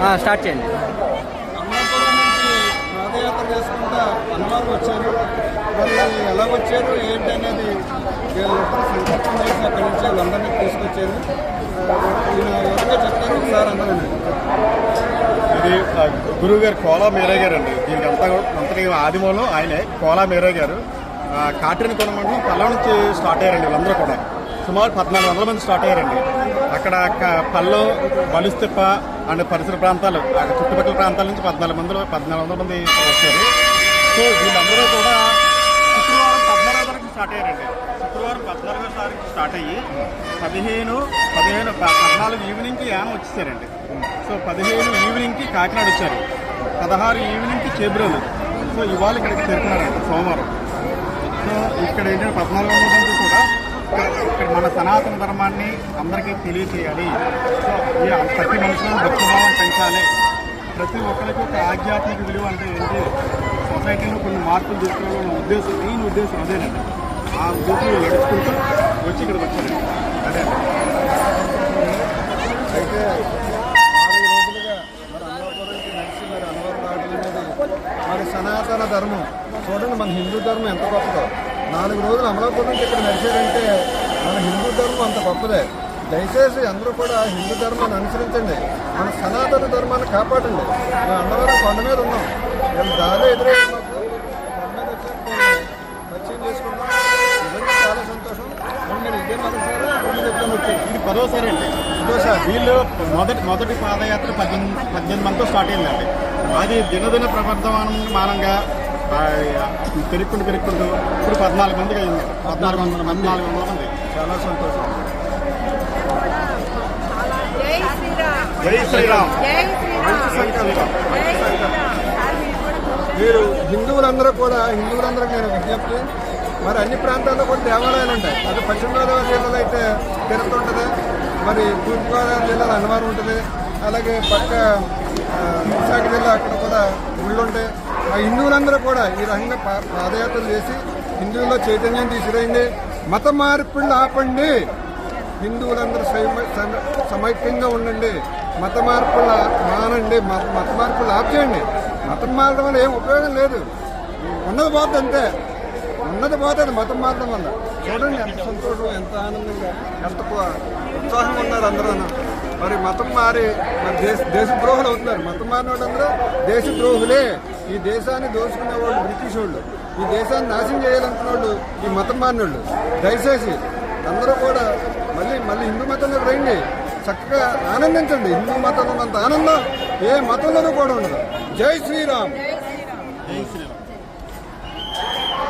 ఆ, స్టార్ట్ చేయండి. అమలాపురం నుంచి పాదయాత్ర చేసుకుంటా అన్నవరం వచ్చారు మరి ఎలా వచ్చారు ఏంటి అనేది వీళ్ళందరూ సంకల్పం చేసి అక్కడి నుంచి వాళ్ళందరినీ తీసుకొచ్చారు ఆ, ఈయన వివరంగా చెప్తారు ఒకసారి అందరూ ఇది ఆ, గురువు గారు కోలా మీరే గారు అండి దీనికి అంతా కూడా- అంతటి ఆదిమూలం ఆయనే కోలా మీరే గారు. ఆ, కాట్రిని కొనమండలం నుంచి స్టార్ట్ అయ్యారండి వీళ్ళందరూ కూడా. సుమారు పద్నాలుగు వందల మంది స్టార్ట్ అయ్యారండి. అక్కడ పల్లో బలుస్తెప్ప అండ్ పరిసర ప్రాంతాలు చుట్టుపక్కల ప్రాంతాల నుంచి పద్నాలుగు మంది పద్నాలుగు వందల మంది వచ్చారు. సో వీళ్ళందరూ కూడా శుక్రవారం పద్నాలుగో తారీఖు స్టార్ట్ అయ్యారండి. శుక్రవారం పద్నాలుగో తారీఖు స్టార్ట్ అయ్యి పదిహేను పదిహేను పద్నాలుగు ఈవినింగ్కి యానం వచ్చేసారండి. సో పదిహేను ఈవినింగ్కి కాకినాడ వచ్చారు. పదహారు ఈవినింగ్కి చేబ్రోలు. సో ఇవాళ ఇక్కడికి చేరుకున్నారండి సోమవారం. సో ఇక్కడ ఏంటంటే పద్నాలుగు వందల మంది కూడా ఇక్కడ- మన సనాతన ధర్మాన్ని అందరికీ తెలియచేయాలి. సో ప్రతి మనుషులను భక్తిభావం పెంచాలి. ప్రతి ఒక్కరికి ఒక ఆధ్యాత్మిక విలువ అంటే ఏంటి? సొసైటీలో కొన్ని మార్పులు తీసుకోవాలన్న ఉద్దేశం మెయిన్ ఉద్దేశం అదేనండి ఆ ఉద్దేశం నడుచుకుంటూ వచ్చి ఇక్కడికి వచ్చారండి అదే. అయితే నాలుగు రోజులుగా మరి అమలాపురంకి నడిచి మరి అన్నవరం రావడం మరి సనాతన ధర్మం చూడండి మన హిందూ ధర్మం ఎంత గొప్పదో. నాలుగు రోజులు అమలాపురం నుంచి ఇక్కడ నడిచారంటే మన హిందూ ధర్మం అంత గొప్పదే దయచేసి అందరూ కూడా హిందూ ధర్మాన్ని అనుసరించండి. మన సనాతన ధర్మాన్ని కాపాడండి. మేము అన్నవరం కొండ మీద ఉన్నాం. మేము దారి ఎదురే వచ్చి పరిచయం చేసుకున్నాం నిజంగా చాలా సంతోషం. మరి ఇదే మొదటిసారి ఇది పదోసారి వీళ్ళు మొదటి మొదటి పాదయాత్ర పద్దెనిమిది పద్దెనిమిది మందితో స్టార్ట్ అయిందండి. అది దినదిన ప్రవర్ధమానం మానంగా పెరుక్కుంటూ పెరుక్కుంటూ ఇప్పుడు పద్నాలుగు మందికి అయింది. పద్నాలుగు వందల పద్నాలుగు వందల మంది. చాలా సంతోషం. జై శ్రీరామ్. జై శ్రీరామ్. జై శ్రీరామ్. జై శ్రీరామ్. మీరు హిందువులందరూ కూడా హిందువులందరికీ నేను విజ్ఞప్తి. మరి అన్ని ప్రాంతాల్లో కూడా దేవాలయాలు ఉంటాయి. అది పశ్చిమ గోదావరి జిల్లాలో అయితే తిరుపతి ఉంటుంది మరి తూర్పుగోదావరి జిల్లాలో అన్నవరం ఉంటుంది. అలాగే పక్క విశాఖ జిల్లా అక్కడ కూడా గుళ్ళు ఉంటాయి. ఆ హిందువులందరూ కూడా ఈ రకంగా పా- పాదయాత్రలు చేసి హిందువుల్లో చైతన్యం తీసుకురండి. మత మార్పులు ఆపండి. హిందువులందరూ సమ- సమ- సమైక్యంగా ఉండండి. మత మార్పులు మానండి. మత మార్పులు ఆపేయండి మతం మారడం వల్ల ఏం ఉపయోగం లేదు. ఉన్నది పోతుంది అంతే. ఉన్నది పోతుంది మతం మారడం వల్ల చూడండి ఎంత సంతోషం ఎంత ఆనందంగా ఎంత ఉత్సాహం ఉత్సాహంగా ఉన్నారు అందరూ మరి మతం మారి మరి దేశ దేశద్రోహులు అవుతున్నారు. మతం మారిన వాళ్ళందరూ దేశద్రోహులే. ఈ దేశాన్ని దోచుకునే వాళ్ళు బ్రిటిష్ వాళ్ళు. ఈ దేశాన్ని నాశనం చేయాలనుకున్న వాళ్ళు ఈ మతం మారిన వాళ్ళు దయచేసి అందరూ కూడా మళ్ళీ మళ్ళీ హిందూ మతంలోకి రండి. చక్కగా ఆనందించండి. హిందూ మతంలో ఉన్నంత ఆనందం ఏ మతంలోనూ కూడా ఉండదు. జై శ్రీరామ్ జై శ్రీరామ్. జై శ్రీరామ్.